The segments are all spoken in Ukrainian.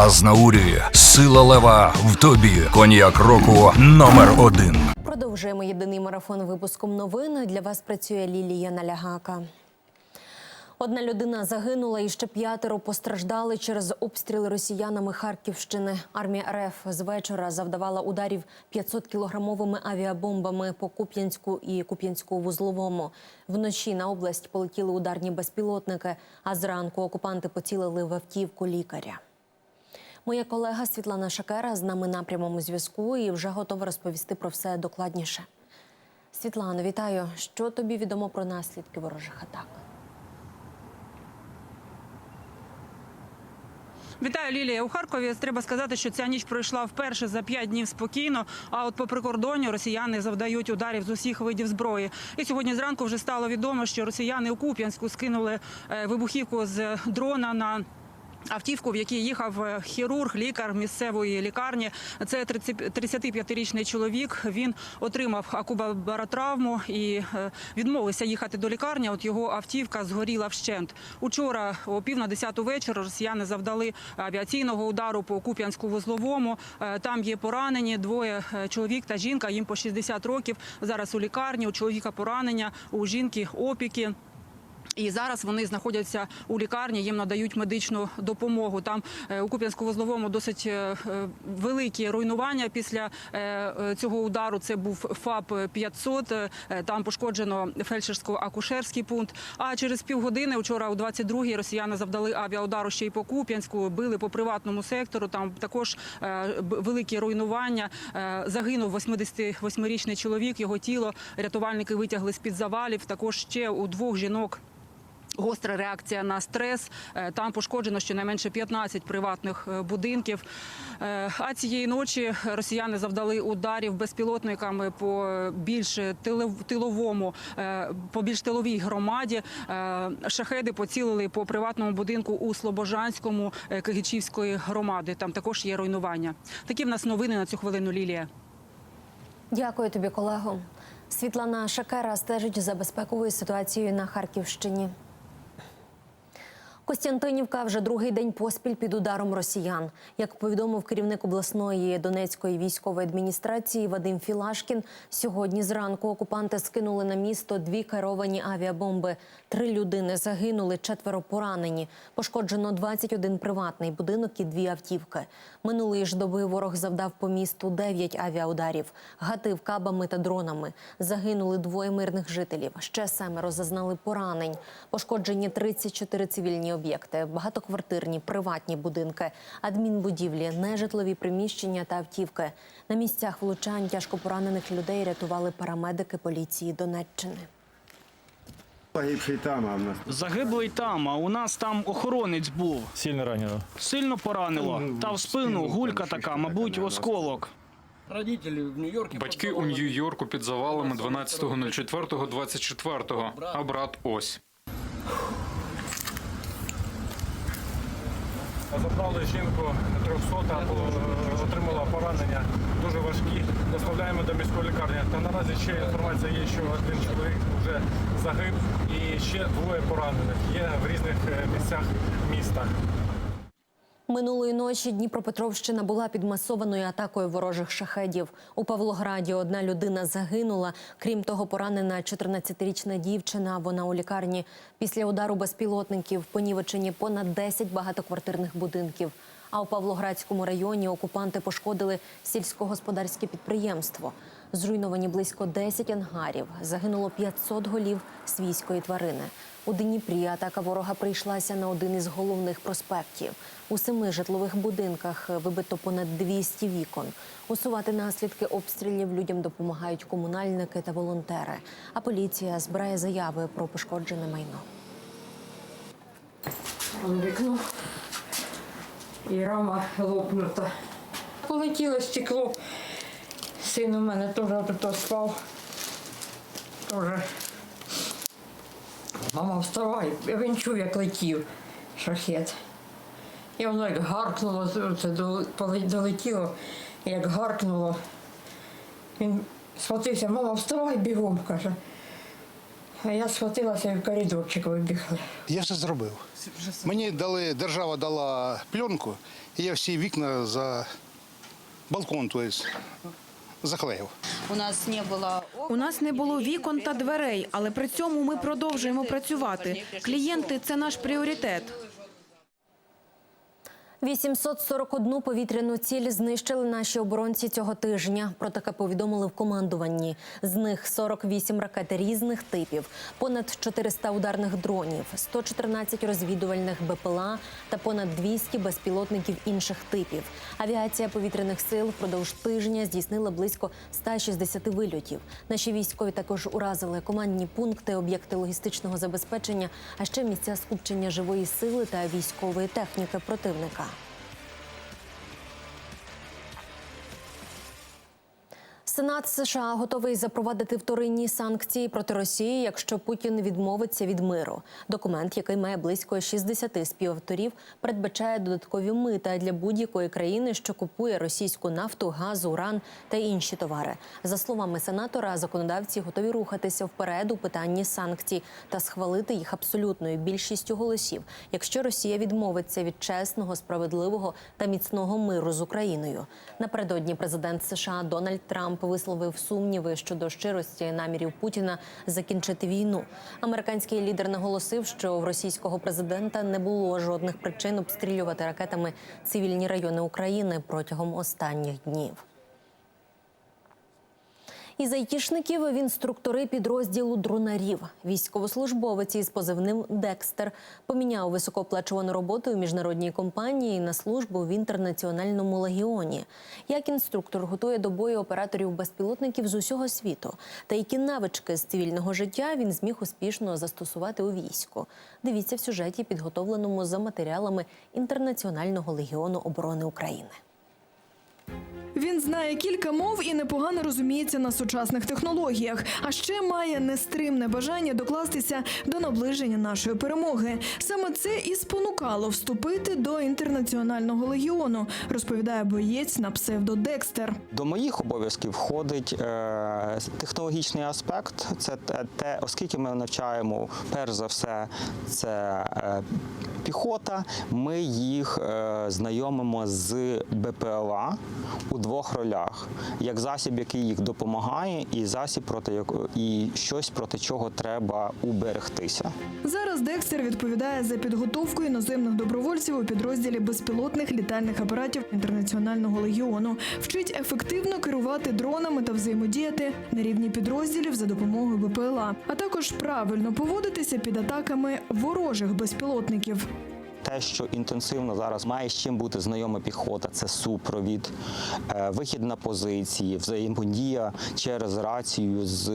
Азнаурі, сила лева в тобі. Коньяк року номер один. Продовжуємо єдиний марафон випуском новин. Для вас працює Лілія Налягака. Одна людина загинула і ще п'ятеро постраждали через обстріли росіянами Харківщини. Армія РФ з вечора завдавала ударів 500-кілограмовими авіабомбами по Куп'янську і Куп'янську-Вузловому. Вночі на область полетіли ударні безпілотники, а зранку окупанти поцілили в автівку лікаря. Моя колега Світлана Шакера з нами на прямому зв'язку і вже готова розповісти про все докладніше. Світлано, вітаю. Що тобі відомо про наслідки ворожих атак? Вітаю, Лілія. У Харкові треба сказати, що ця ніч пройшла вперше за п'ять днів спокійно. А от по прикордонню росіяни завдають ударів з усіх видів зброї. І сьогодні зранку вже стало відомо, що росіяни у Куп'янську скинули е, вибухівку з дрона на. Автівку, в якій їхав е, хірург, лікар місцевої лікарні. Це 30 35-річний чоловік. Він отримав акубаротравму і е, відмовився їхати до лікарні. От його автівка згоріла вщент. Учора о пів на десяту вечора росіяни завдали авіаційного удару по Куп'янську вузловому. Е, Там є поранені двоє чоловік та жінка. Їм по 60 років. Зараз у лікарні. У чоловіка поранення, у жінки опіки. І зараз вони знаходяться у лікарні, їм надають медичну допомогу. Там е, у Куп'янську-Вузловому досить е, е, великі руйнування після цього удару. Це був ФАП 500, е, Там пошкоджено фельдшерсько-акушерський пункт. А через півгодини, вчора о 22-й, росіяни завдали авіаудару ще й по Куп'янську, били по приватному сектору. Там також великі руйнування. Загинув 88-річний чоловік. Його тіло рятувальники витягли з під завалів. Також ще у двох жінок. Гостра реакція на стрес. Е, Там пошкоджено щонайменше 15 приватних е, будинків. Е, А цієї ночі росіяни завдали ударів безпілотниками по більш тиловому, по більш тиловій громаді. Шахеди поцілили по приватному будинку у Слобожанському Кигичівської громади. Там також є руйнування. Такі в нас новини на цю хвилину, Лілія. Дякую тобі, колего. Світлана Шакера стежить за безпековою ситуацією на Харківщині. Костянтинівка вже другий день поспіль під ударом росіян. Як повідомив керівник обласної Донецької військової адміністрації Вадим Філашкін, сьогодні зранку окупанти скинули на місто дві керовані авіабомби. Три людини загинули, четверо поранені. Пошкоджено 21 приватний будинок і дві автівки. Минулої ж доби ворог завдав по місту 9 авіаударів, гатив кабами та дронами. Загинули двоє мирних жителів. Ще семеро зазнали поранень. Пошкоджені 34 цивільні об'єкти, багатоквартирні, приватні будинки, адмінбудівлі, нежитлові приміщення та автівки. На місцях влучань тяжко поранених людей рятували парамедики поліції Донеччини. Погибший там, а у нас Загиблий там, а у нас там охоронець був. Сильно ранено. Сильно поранило. Та в спину гулька така, мабуть, осколок. Батьки у Нью-Йорку під завалами 12.04.24, а брат ось. Забрали жінку 300, отримала поранення, дуже важкі. Доставляємо до міської лікарні. Та наразі ще інформація є, що один чоловік вже загиб і ще двоє поранених є в різних е, місцях міста. Минулої ночі Дніпропетровщина була під масованою атакою ворожих шахедів. У Павлограді одна людина загинула. Крім того, поранена 14-річна дівчина. Вона у лікарні. Після удару безпілотників понівечені понад 10 багатоквартирних будинків. А у Павлоградському районі окупанти пошкодили сільськогосподарське підприємство. Зруйновані близько 10 ангарів. Загинуло 500 голів свійської тварини. У Дніпрі атака ворога прийшлася на один із головних проспектів. У семи житлових будинках вибито понад 200 вікон. Усувати наслідки обстрілів людям допомагають комунальники та волонтери. А поліція збирає заяви про пошкоджене майно. Вікно і рама лопнута. Полетіло стекло. Син у мене теж тут спав. Тоже. Мама, вставай. Він чув, як летів шахет. І воно як гаркнуло, це долетіло, як гаркнуло. Він схватився, мама, вставай бігом, каже. А я схватилася і в коридорчик вибігла. Я все зробив. Мені дали, держава дала пленку, і я всі вікна за балкон, тобто, заклеїв. У нас не було У нас не було вікон та дверей, але при цьому ми продовжуємо працювати. Клієнти це наш пріоритет. 841 повітряну ціль знищили наші оборонці цього тижня. Про таке повідомили в командуванні. З них 48 ракет різних типів, понад 400 ударних дронів, 114 розвідувальних БПЛА та понад 200 безпілотників інших типів. Авіація повітряних сил впродовж тижня здійснила близько 160 вильотів. Наші військові також уразили командні пункти, об'єкти логістичного забезпечення, а ще місця скупчення живої сили та військової техніки противника. Сенат США готовий запровадити вторинні санкції проти Росії, якщо Путін відмовиться від миру. Документ, який має близько 60 співавторів, передбачає додаткові мита для будь-якої країни, що купує російську нафту, газ, уран та інші товари. За словами сенатора, законодавці готові рухатися вперед у питанні санкцій та схвалити їх абсолютною більшістю голосів, якщо Росія відмовиться від чесного, справедливого та міцного миру з Україною. Напередодні президент США Дональд Трамп висловив сумніви щодо щирості намірів Путіна закінчити війну. Американський лідер наголосив, що в російського президента не було жодних причин обстрілювати ракетами цивільні райони України протягом останніх днів. Із айтішників в інструктори підрозділу дронарів. Військовослужбовець із позивним Декстер поміняв високооплачувану роботу у міжнародній компанії на службу в інтернаціональному легіоні. Як інструктор готує до бою операторів безпілотників з усього світу, та які навички з цивільного життя він зміг успішно застосувати у війську. Дивіться в сюжеті, підготовленому за матеріалами інтернаціонального легіону оборони України. Він знає кілька мов і непогано розуміється на сучасних технологіях. А ще має нестримне бажання докластися до наближення нашої перемоги. Саме це і спонукало вступити до інтернаціонального легіону, розповідає боєць на псевдо Декстер. До моїх обов'язків входить е, технологічний аспект. Це те, оскільки ми навчаємо перш за все, це е, піхота. Ми їх е, знайомимо з БПЛА у двох ролях: як засіб, який їх допомагає, і засіб проти якого і щось проти чого треба уберегтися. Зараз Декстер відповідає за підготовку іноземних добровольців у підрозділі безпілотних літальних апаратів інтернаціонального легіону. Вчить ефективно керувати дронами та взаємодіяти на рівні підрозділів за допомогою БПЛА, а також правильно поводитися під атаками ворожих безпілотників. Те, що інтенсивно зараз має з чим бути знайома піхота, це супровід, е, вихід на позиції, взаємодія через рацію з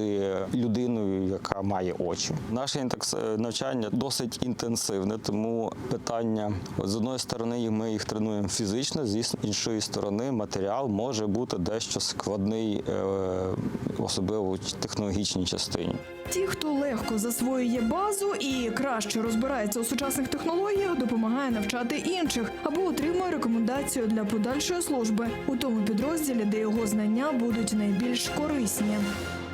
людиною, яка має очі. Наше інтекс- навчання досить інтенсивне, тому питання з одної сторони ми їх тренуємо фізично, з іншої сторони матеріал може бути дещо складний, е, особливо в технологічній частині. Ті, хто легко засвоює базу і краще розбирається у сучасних технологіях, допомагає навчати інших або отримує рекомендацію для подальшої служби у тому підрозділі, де його знання будуть найбільш корисні.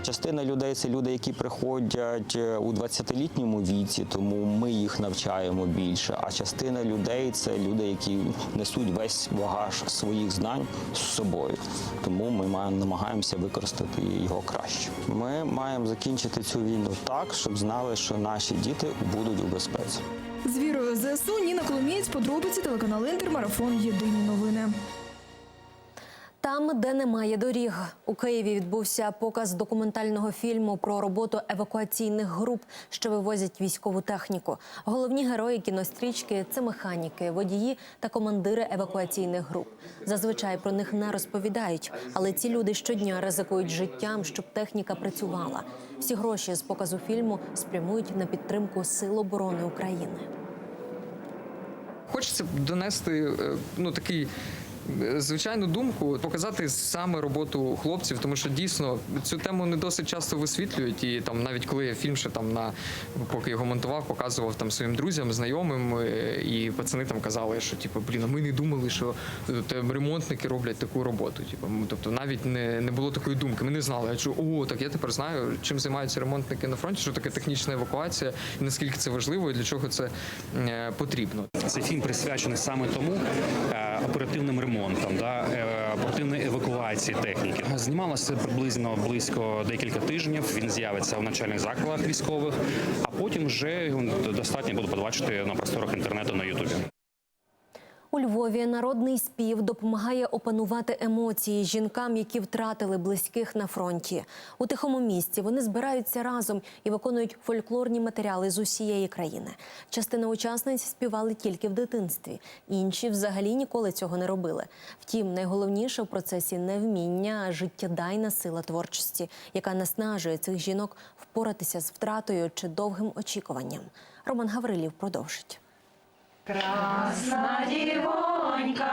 Частина людей це люди, які приходять е, у 20-літньому віці, тому ми їх навчаємо більше. А частина людей це люди, які несуть весь багаж своїх знань з собою. Тому ми маємо намагаємося використати його краще. Ми маємо закінчити цю війну так, щоб знали, що наші діти будуть у безпеці. З вірою ЗСУ Ніна Коломієць, подробиці телеканал Інтер, марафон Єдині новини. Там, де немає доріг, у Києві відбувся показ документального фільму про роботу евакуаційних груп, що вивозять військову техніку. Головні герої кінострічки це механіки, водії та командири евакуаційних груп. Зазвичай про них не розповідають, але ці люди щодня ризикують життям, щоб техніка працювала. Всі гроші з показу фільму спрямують на підтримку Сил оборони України. Хочеться донести е, ну такий звичайну думку показати саме роботу хлопців, тому що дійсно цю тему не досить часто висвітлюють. І там навіть коли я фільм ще там на поки його монтував, показував там своїм друзям, знайомим, е, і пацани там казали, що типу, блін, ми не думали, що е, те, ремонтники роблять таку роботу. Типу, тобто навіть не, не було такої думки. Ми не знали, а що о, так я тепер знаю, чим займаються ремонтники на фронті, що таке технічна евакуація, і наскільки це важливо і для чого це е, потрібно. Цей фільм присвячений саме тому оперативним ремонтом, да, е, оперативної евакуації техніки. Знімалося приблизно близько декілька тижнів. Він з'явиться в навчальних закладах військових, а потім вже достатньо буде побачити на просторах інтернету на Ютубі. У Львові народний спів допомагає опанувати емоції жінкам, які втратили близьких на фронті. У тихому місці вони збираються разом і виконують фольклорні матеріали з усієї країни. Частина учасниць співали тільки в дитинстві, інші взагалі ніколи цього не робили. Втім, найголовніше в процесі не вміння, а життєдайна сила творчості, яка наснажує цих жінок впоратися з втратою чи довгим очікуванням. Роман Гаврилів продовжить. Красна дівонька,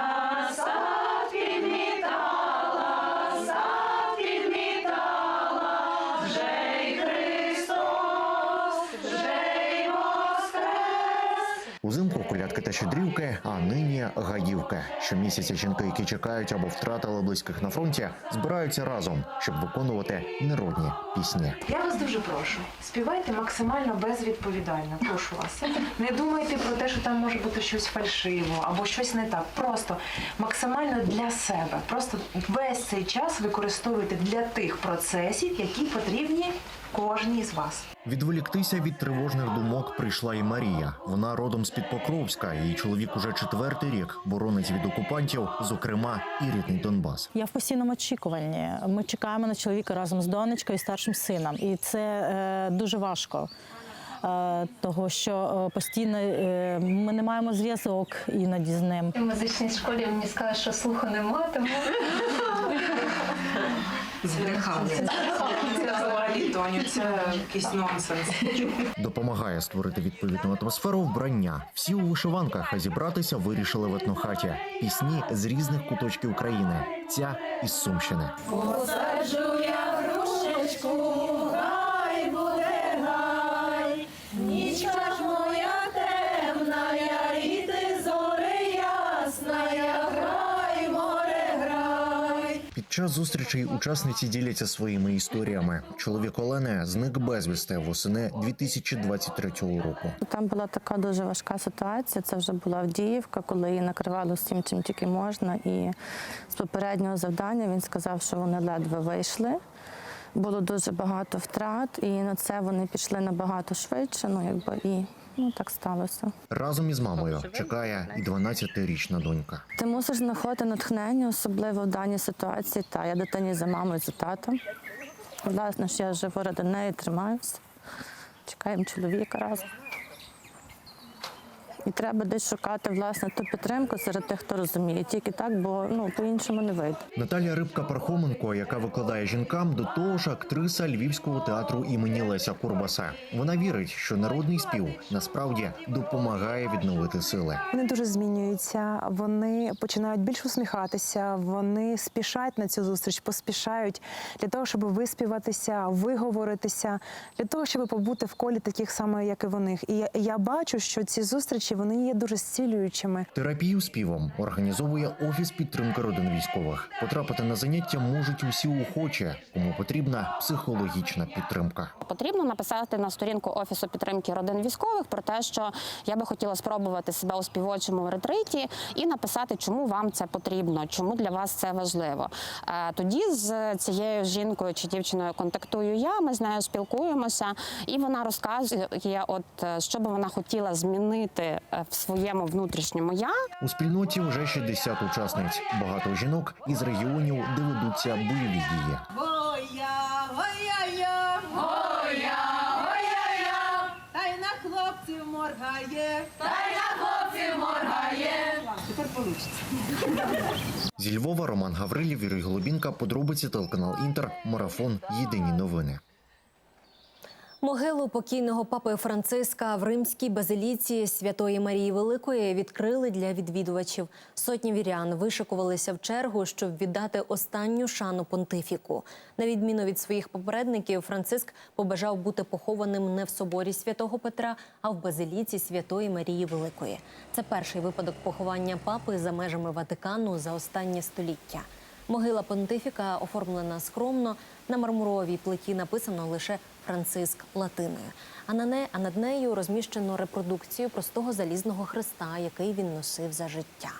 та щедрівки, а нині гадівки. Щомісяця жінки, які чекають або втратили близьких на фронті, збираються разом, щоб виконувати народні пісні. Я вас дуже прошу, співайте максимально безвідповідально. Прошу вас. Не думайте про те, що там може бути щось фальшиво або щось не так. Просто максимально для себе. Просто весь цей час використовуйте для тих процесів, які потрібні кожній з вас. Відволіктися від тривожних думок прийшла і Марія. Вона родом з під Покровська. Її чоловік уже четвертий рік боронить від окупантів, зокрема і рідний Донбас. Я в постійному очікуванні. Ми чекаємо на чоловіка разом з донечкою і старшим сином, і це е, дуже важко. Е, того, що е, постійно е, ми не маємо зв'язок іноді з ним. У музичній школі мені сказали, що слуху нема, тому Збрехали. взагалі Тоню, це якийсь нонсенс. Допомагає створити відповідну атмосферу вбрання. Всі у вишиванках, а зібратися вирішили в етнохаті. Пісні з різних куточків України. Ця із Сумщини. Посаджу я грушечку, Час зустрічей учасниці діляться своїми історіями. Чоловік Олени зник безвісти восени 2023 року. Там була така дуже важка ситуація. Це вже була Авдіївка, коли її накривало всім, чим тільки можна. І з попереднього завдання він сказав, що вони ледве вийшли. Було дуже багато втрат, і на це вони пішли набагато швидше. Ну якби і ну так сталося. Разом із мамою чекає і 12-річна донька. Ти мусиш знаходити натхнення, особливо в даній ситуації. Та я дитині за мамою, за татом. Власне, що я живу ради неї, тримаюся. Чекаємо чоловіка разом. І треба десь шукати власне ту підтримку серед тих, хто розуміє. Тільки так, бо ну по-іншому не вийде. Наталія Рибка Пархоменко, яка викладає жінкам, до того ж актриса Львівського театру імені Леся Курбаса. Вона вірить, що народний спів насправді допомагає відновити сили. Вони дуже змінюються, вони починають більш усміхатися, вони спішать на цю зустріч, поспішають для того, щоб виспіватися, виговоритися, для того, щоб побути в колі таких самих, як і вони. І я, я бачу, що ці зустрічі вони є дуже зцілюючими. Терапію співом організовує офіс підтримки родин військових. Потрапити на заняття можуть усі охочі, кому потрібна психологічна підтримка. Потрібно написати на сторінку офісу підтримки родин військових про те, що я би хотіла спробувати себе у співочому ретриті, і написати, чому вам це потрібно, чому для вас це важливо. Е, Тоді з цією жінкою чи дівчиною контактую я. Ми з нею спілкуємося, і вона розказує, от е, що би вона хотіла змінити в своєму внутрішньому я. У спільноті вже 60 учасниць. Багато жінок із регіонів, де ведуться бойові дії. Та й на хлопців моргає, та й на хлопців моргає. Тепер получиться. Зі Львова Роман Гаврилів, Юрій Голубінка, подробиці телеканал Інтер, марафон. Єдині новини. Могилу покійного папи Франциска в римській базиліці Святої Марії Великої відкрили для відвідувачів. Сотні вірян вишикувалися в чергу, щоб віддати останню шану понтифіку. На відміну від своїх попередників, Франциск побажав бути похованим не в соборі святого Петра, а в базиліці Святої Марії Великої. Це перший випадок поховання папи за межами Ватикану за останнє століття. Могила понтифіка оформлена скромно. На мармуровій плиті написано лише Франциск латиною. А на не а над нею розміщено репродукцію простого залізного хреста, який він носив за життя.